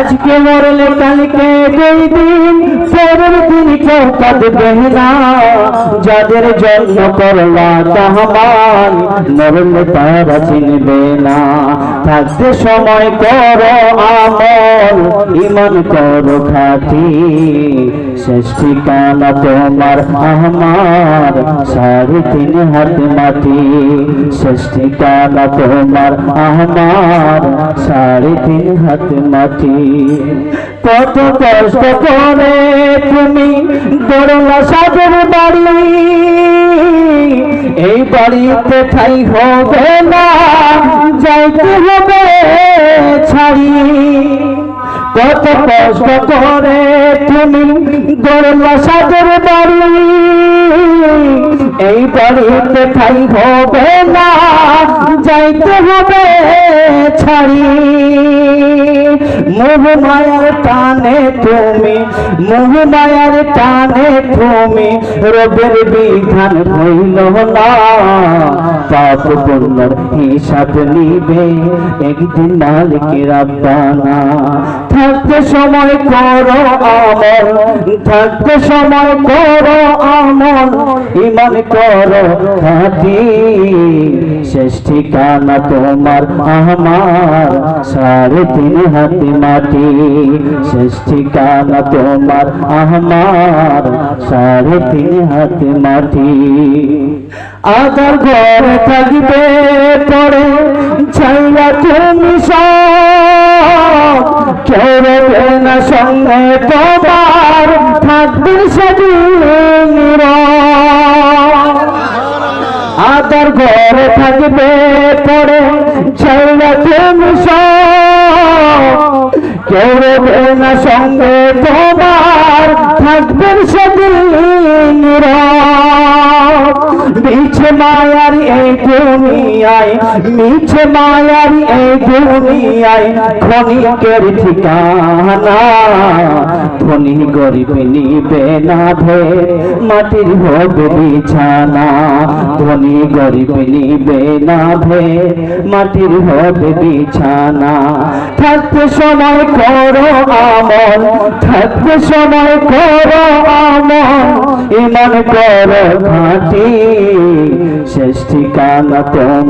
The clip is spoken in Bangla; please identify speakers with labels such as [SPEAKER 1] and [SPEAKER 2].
[SPEAKER 1] আজকে মরলে কালকে দুই দিন পরের দিন কেউ কাঁদবে না। যাদের জন্য করলা তাহমান মরলে তারা চিনবে না। থাকতে সময় করো আমল, ইমান করো খাতি শেষ ঠিকানা তোমার আমার সাড়ে তিন হাত মাটি। শেষ ঠিকানা তোমার আমার সাড়ে তিন হাত মাটি। কত কষ্ট করে তুমি গড়লা সাগর বাড়ি। এই বাড়িতে ঠাই হবে না? যাইতে হবে ছাড়ি। কত কষ্ট করে তুমি গড়লা সাগর বাড়ি। এই বাড়িতে ঠাই হবে না? যাইতে হবে ছাড়ি। মোহ মায়ার টানে তুমি মোহ মায়ার টানে তুমি, রবের বিধান হইল না। পাপ পুণ্যর হিসাব নিবে একদিন মালিকের আব্বানা থাকতে সময় করো আমল, থাকতে সময় করো আমল। ইমান করো খাটি শেষ ঠিকানা তোমার আমার, সাড়ে তিন হাতে মাটি। শেষ ঠিকানা তোমার আমার, সাড়ে তিন হাতে মাটি। আদার ঘরে থাকবে, পরে ছাইয়া তুমি সঙ্গে তোমার, থাকবে সেদিন আদার ঘরে থাকবে পরে ছাইয়া তুমি কেউ রেবে না সঙ্গে তোমার থাকবেন সেদিন বিছে মায়ার এই দুনিয়ায় মিছে মায়ার এই দুনিয়ায় ক্ষণিকের ঠিকানা? ধনী গরিব নিবে না ভে মাটির হবে বিছানা। গরিব নিবে না ভে মাটির হবে বিছানা। থাকতে সময় করো আমল, থাকতে সময় করো আমল। ইমান করো ঘাটি, শেষ ঠিকানা তোমার